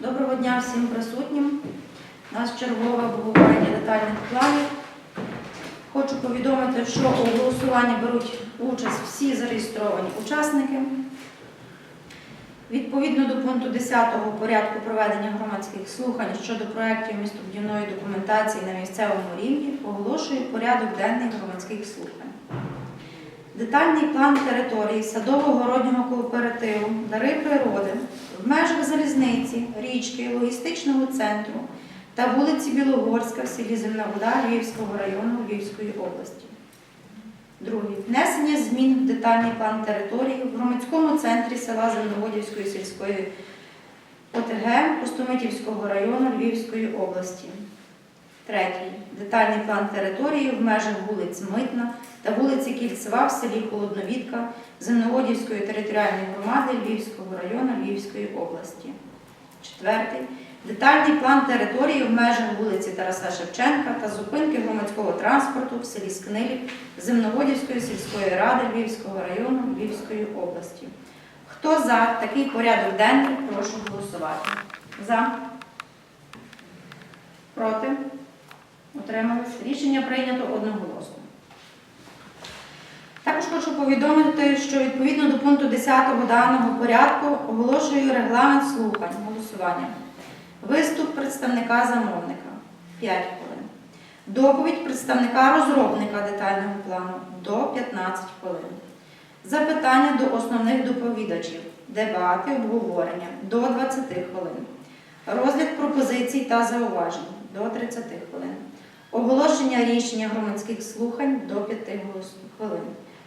Доброго дня всім присутнім. У нас чергове обговорення детальних планів. Хочу повідомити, що у голосуванні беруть участь всі зареєстровані учасники. Відповідно до пункту 10 порядку проведення громадських слухань щодо проєктів містобудівної документації на місцевому рівні оголошую порядок денний громадських слухань. Детальний план території садово-городнього кооперативу Дари природи в межах залізниці, річки, логістичного центру та вулиці Білогорська в селі Земна Вода Львівського району Львівської області. Друге. Внесення змін в детальний план території в громадському центрі села Земноводівської сільської ОТГ Пустомитівського району Львівської області. Третій. Детальний план території в межах вулиць Митна та вулиці Кільцева в селі Холодновідка Земноводівської територіальної громади Львівського району Львівської області. Четвертий. Детальний план території в межах вулиці Тараса Шевченка та зупинки громадського транспорту в селі Скнилі Земноводівської сільської ради Львівського району Львівської області. Хто за такий порядок денний, прошу голосувати. За. Проти. Утримались. Рішення прийнято одноголосно. Також хочу повідомити, що відповідно до пункту 10 даного порядку оголошую регламент слухань голосування. Виступ представника замовника 5 хвилин. Доповідь представника розробника детального плану до 15 хвилин. Запитання до основних доповідачів, дебати, обговорення до 20 хвилин. Розгляд пропозицій та зауважень до 30 хвилин. Оголошення рішення громадських слухань до 5 голос- хвилин.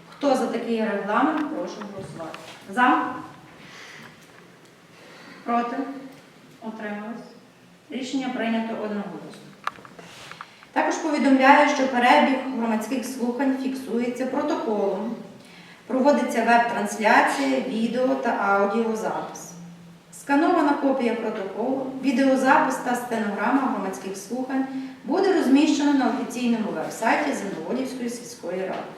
Хто за такий регламент, прошу голосувати. За? Проти? Утримались? Рішення прийнято одноголосно. Також повідомляю, що перебіг громадських слухань фіксується протоколом. Проводиться веб-трансляція, відео та аудіозапис. Сканована копія протоколу, відеозапис та стенограма громадських слухань буде розміщено на офіційному веб-сайті Земноводівської сільської ради.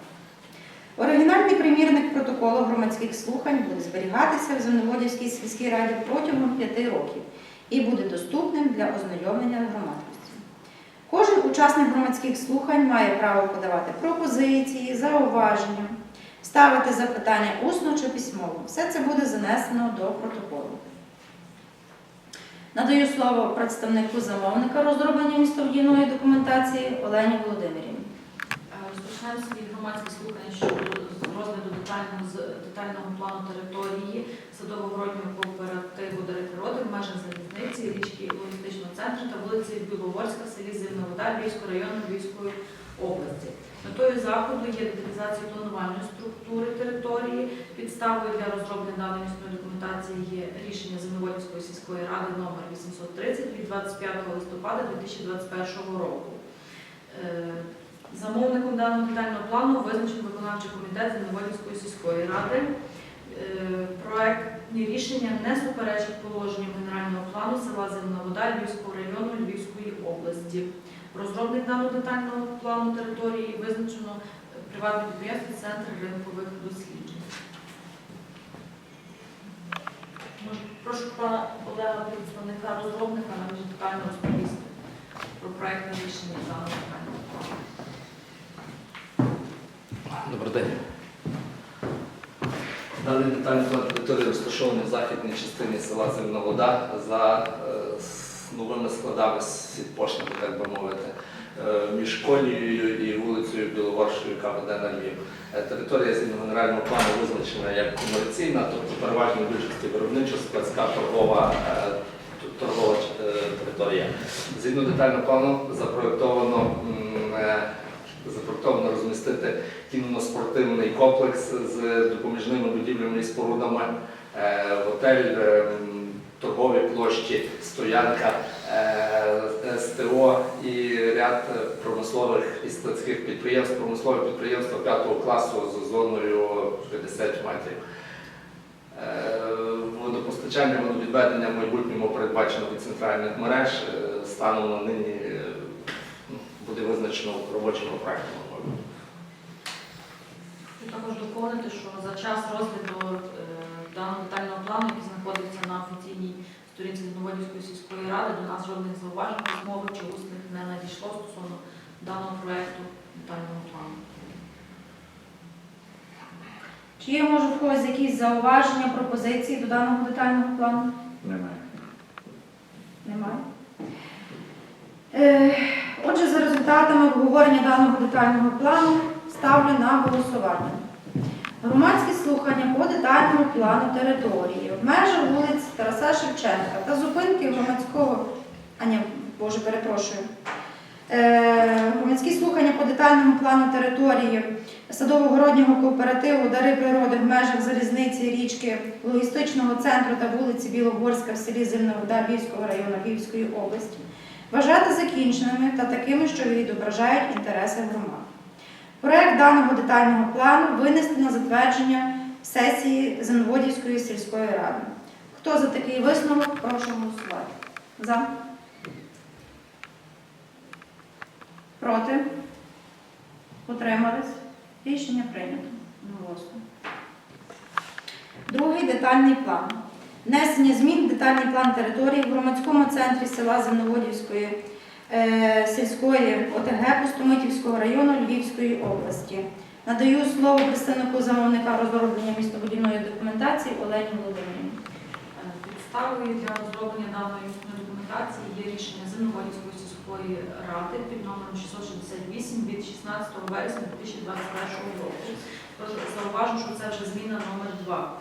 Оригінальний примірник протоколу громадських слухань буде зберігатися в Земноводівській сільській раді протягом п'яти років і буде доступним для ознайомлення громадськості. Кожен учасник громадських слухань має право подавати пропозиції, зауваження, ставити запитання усно чи письмово. Все це буде занесено до протоколу. Надаю слово представнику замовника розроблення містобудівної документації Олені Володимирівні. Розпочнемо свої громадські слухання щодо розгляду детального, детального плану території садово-городнього кооперативу «Дари природи в межах залізниці, річки логістичного центру та вулиці Білогорська в селі Зимна Вода Львівського району Львівської області. Метою заходу є деталізація планувальної структури території. Підставою для розроблення даної міської документації є рішення Земноводівської сільської ради номер 830 від 25 листопада 2021 року. Е, Замовником даного детального плану визначив виконавчий комітет Земноводівської сільської ради. Е, Проектні рішення не суперечать положенням генерального плану села Земна Вода Львівського району Львівської області. Розробник даного детального плану території визначено е, приватне підприємство Центр ринкових досліджень. Прошу пана Олега, представника розробника, нам детально розповісти про проектне рішення даного детального плану. Добрий день. Даний детальний план території розташований в західній частині села Зимна Вода за е, новими складами сідпошники, так би мовити, е, між колією і вулицею Білогоршою, яка веде на Львів. Е, Територія згідно генерального плану визначена як комерційна, тобто переважно більшості виробнича, складська торгова, е, торгова територія. Згідно детального плану запроєктовано м, запроєктовано розмістити кінно-спортивний комплекс з допоміжними будівлями і спорудами, готель, торгові площі, стоянка, е, СТО і ряд е, промислових і складських підприємств, промислове підприємство 5 класу з зоною 50 метрів. Е, Водопостачання, водовідведення в майбутньому передбачено від центральних мереж. Е, Станом на нині е, буде визначено в робочому проєкті. Також доповнити, що за час розгляду е, даного детального плану, який знаходиться на офіційній сторінці Зноводівської сільської ради, до нас жодних зауважень письмових чи усних не надійшло стосовно даного проекту детального плану. Чи є, може, в когось якісь зауваження, пропозиції до даного детального плану? Немає. Немає. Е, Отже, за результатами обговорення даного детального плану ставлю на голосування. Громадські слухання по детальному плану території в межах вулиць Тараса Шевченка та зупинки громадського. А ні, Боже, перепрошую. Е, Громадські слухання по детальному плану території садово-городнього кооперативу Дари природи в межах залізниці річки логістичного центру та вулиці Білогорська в селі Зеленовода Львівського району Львівської області вважати закінченими та такими, що відображають інтереси громад. Проект даного детального плану винести на затвердження сесії Зеленоводівської сільської ради. Хто за такий висновок, прошу голосувати. За? Проти? Утримались? Рішення прийнято. Голосно. Другий детальний план. Внесення змін в детальний план території в громадському центрі села Земноводівської е, сільської ОТГ Пустомитівського району Львівської області. Надаю слово представнику замовника розроблення містобудівної документації Олені Володимирівні. Е, Підставою для розроблення даної документації є рішення Зимноводівської сільської ради під номером 668 від 16 вересня 2021 року. Зауважу, що це вже зміна номер 2.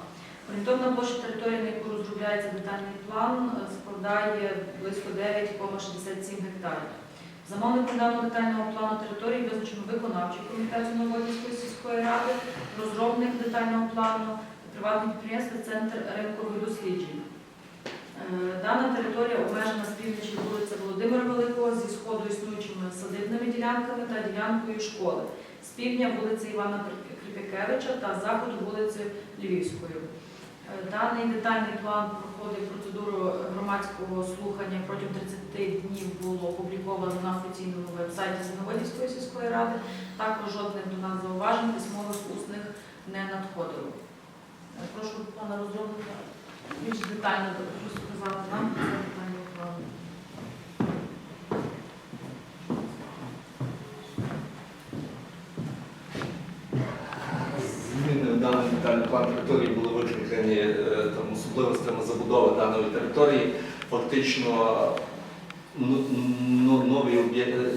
Орієнтовна площа території, на яку розробляється детальний план, складає близько 9,67 гектарів. Замовником даного детального плану території визначено виконавчий комітет Зимноводівської сільської ради, розробник детального плану, приватне підприємство Центр ринкових досліджень. Е, Дана територія обмежена з півночі вулиця Володимира Великого зі сходу існуючими садибними ділянками та ділянкою школи, з півдня вулиці Івана Кріпякевича та заходу вулиці Львівської. Даний детальний план проходить процедуру громадського слухання протягом 30 днів було опубліковано на офіційному веб-сайті Зановодівської сільської ради. Також жодних до нас зауважень письмових усних не надходило. Е, Прошу пана розробника більш детально розказати нам про це детальний план. Зміни в даний детальний план території були викликані е, там, особливостями забудови даної території. Фактично ну- ну,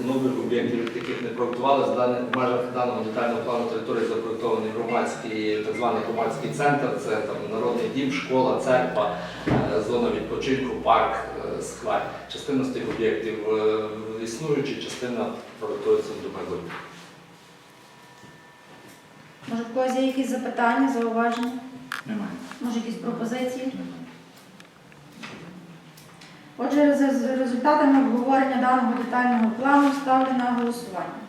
нових об'єктів таких не проектували. З В межах даного детального плану території запроектований громадський, так званий громадський центр. Це там народний дім, школа, церква, е, зона відпочинку, парк, е, сквер. Частина з тих об'єктів існуючі, частина проектується до майбутнього. Може, в когось є якісь запитання, зауваження? Немає. Може, якісь пропозиції? Немає. Отже, за результатами обговорення даного детального плану ставлю на голосування.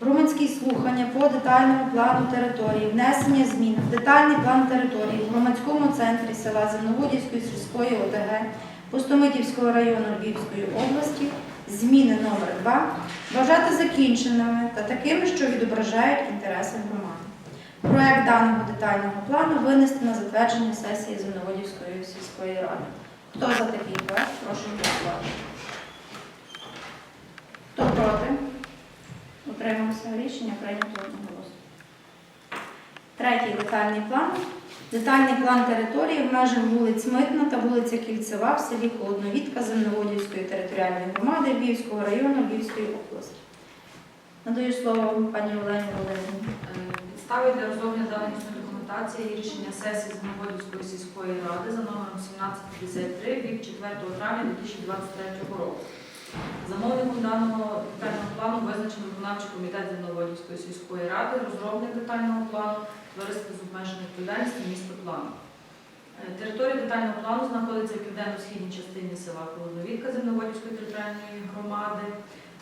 Громадські слухання по детальному плану території, внесення змін в детальний план території в громадському центрі села Земноводівської сільської ОТГ Пустомитівського району Львівської області, зміни номер 2 вважати закінченими та такими, що відображають інтереси громади. Проект даного детального плану винести на затвердження сесії Земноводівської сільської ради. Хто за такий проект? Прошу голосувати. Хто проти? Утримався. Рішення прийнято одноголосно. Третій детальний план. Детальний план території в межах вулиць Митна та вулиця Кільцева в селі Холодновідка Земноводівської територіальної громади Львівського району Львівської області. Надаю слово пані Олені Володимирівні. Підставою для розроблення даної документації є рішення сесії Зимноводівської сільської ради за номером 1753 від 4 травня 2023 року. Замовником даного детального плану визначено виконавчий комітет Зимноводівської сільської ради, розробник детального плану, товариство з обмеженою відповідальністю місто плану. Е, Територія детального плану знаходиться в південно-східній частині села Холодновідка Земноводівської територіальної громади.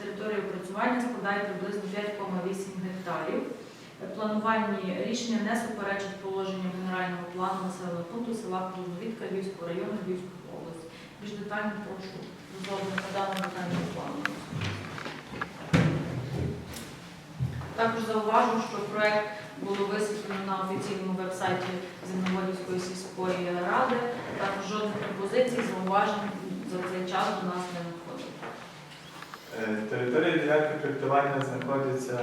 Територія опрацювання складає приблизно 5,8 гектарів. Планувальні рішення не суперечать положенням генерального плану населеного пункту села Холодновідка Львівського району Львівської області. Більш детально прошу розроблення даного детального плану. Також зауважу, що проект було висвітлено на офіційному веб-сайті Земноводівської сільської ради. Також жодних пропозицій, зауважень за цей час до нас не надходить. Е, Територія ділянки проєктування знаходиться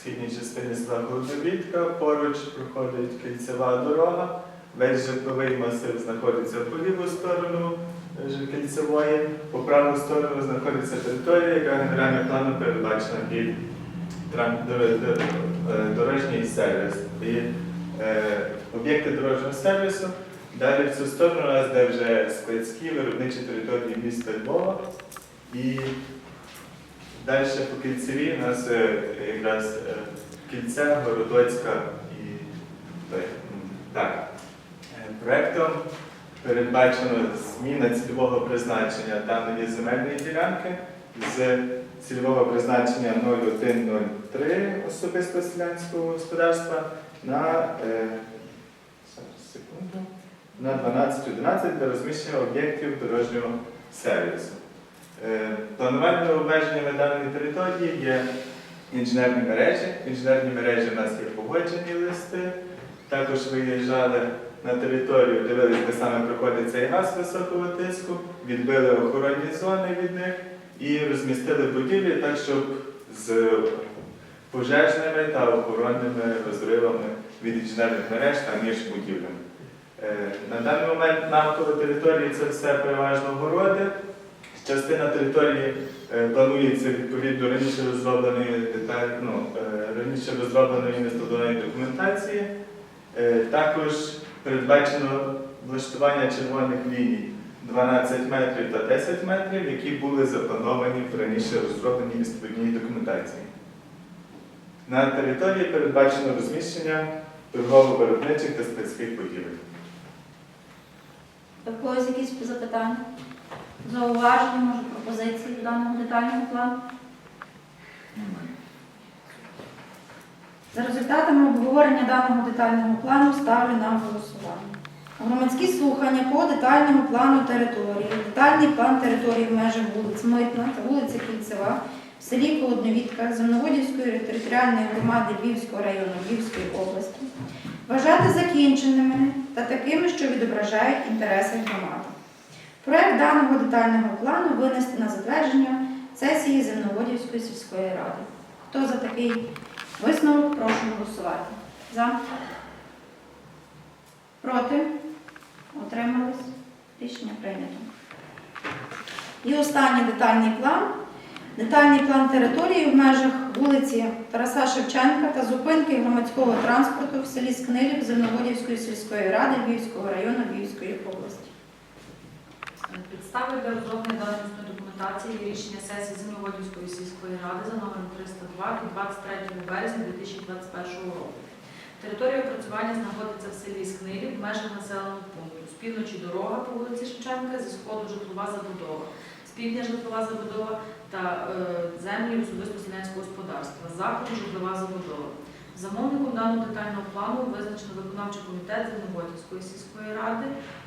східній частині села Голодовідка. Поруч проходить кільцева дорога. Весь житловий масив знаходиться по ліву сторону е, кільцевої. По праву сторону знаходиться територія, яка генеральним планом передбачена під е, дорожній сервіс. І е, об'єкти дорожнього сервісу. Далі в цю сторону у нас де вже складські виробничі території міста Львова. Далі по кільцеві у нас е, якраз е, кільця, Городоцька і так. Е, Проектом передбачено зміна цільового призначення даної земельної ділянки з цільового призначення 0103 особисто селянського господарства на, секунду, на 1211 для розміщення об'єктів дорожнього сервісу. Е, Планувальними обмеженнями даної території є інженерні мережі. Інженерні мережі в нас є погоджені листи. Також виїжджали на територію, дивилися, де саме проходить цей газ високого тиску, відбили охоронні зони від них і розмістили будівлі так, щоб з пожежними та охоронними розривами від інженерних мереж та між будівлями. Е, На даний момент навколо території це все переважно городи. Частина території е, планується відповідно раніше розробленої деталь, ну, е, раніше розробленої містобудівної документації. Е, Також передбачено влаштування червоних ліній 12 метрів та 10 метрів, які були заплановані в раніше розробленій містобудівній документації. На території передбачено розміщення торгово-виробничих та складських будівель. До когось якісь запитання? Зауваження, може, пропозиції до даного детального плану? За результатами обговорення даного детального плану ставлю на голосування. Громадські слухання по детальному плану території. Детальний план території в межах вулиць Митна та вулиця Кільцева в селі Холодновідка Земноводівської територіальної громади Львівського району Львівської області вважати закінченими та такими, що відображають інтереси громади. Проект даного детального плану винести на затвердження сесії Земноводівської сільської ради. Хто за такий висновок, прошу голосувати. За? Проти? Отримались? Рішення прийнято. І останній детальний план. Детальний план території в межах вулиці Тараса Шевченка та зупинки громадського транспорту в селі Скнилів Земноводівської сільської ради Львівського району Львівської області. Підстави для розроблення місної документації є рішення сесії Земноводівської сільської ради за номером 302 від 23 березня 2021 року. Територія опрацювання знаходиться в селі Скнилів в межах населеного пункту. З півночі дорога по вулиці Шевченка, зі сходу житлова забудова, з півдня житлова забудова та е, землі особисто селянського господарства, заходу житлова забудова. Замовником даного детального плану визначено виконавчий комітет Земноводівської сільської ради.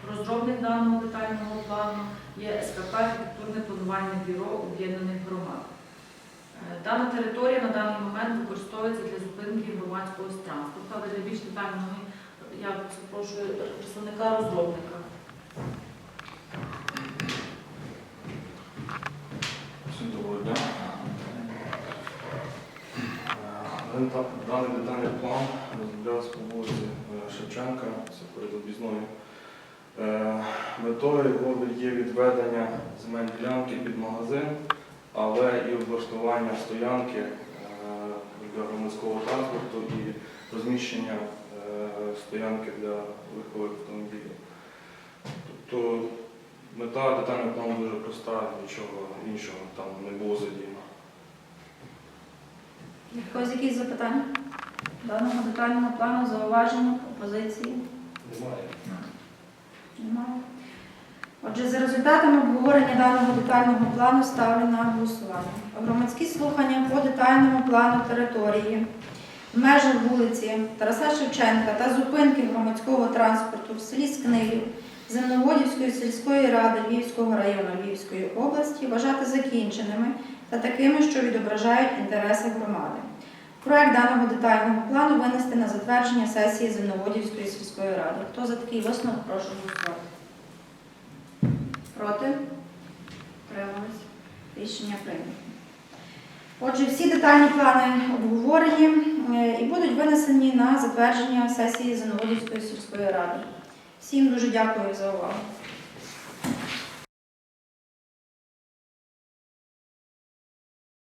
Розробник даного детального плану є СКП архітектурне планувальне бюро об'єднаних громад. Е, Дана територія на даний момент використовується для зупинки громадського транспорту, але для більш детального я запрошую представника розробника. Доброго дня. Даний детальний план розроблявся по вулиці е, Шевченка, це перед об'їзною. Е, Метою його є відведення земель ділянки під магазин, але і облаштування стоянки е, для громадського транспорту і розміщення стоянки для легкових автомобілів. Тобто Мета детального плану дуже проста, нічого іншого там не було задіяно. Когось якісь запитання? Даного детального плану зауваження, пропозиції? Немає. Немає. Отже, за результатами обговорення даного детального плану ставлю на голосування. Громадські слухання по детальному плану території в межах вулиці Тараса Шевченка та зупинки громадського транспорту в селі Скнилів Земноводівської сільської ради Львівського району Львівської області вважати закінченими та такими, що відображають інтереси громади. Проект даного детального плану винести на затвердження сесії Земноводівської сільської ради. Хто за такий висновок, прошу голосувати. Проти? Утримались? Рішення прийнято. Отже, всі детальні плани обговорені е, і будуть винесені на затвердження сесії Земноводівської сільської ради. Всім дуже дякую за увагу.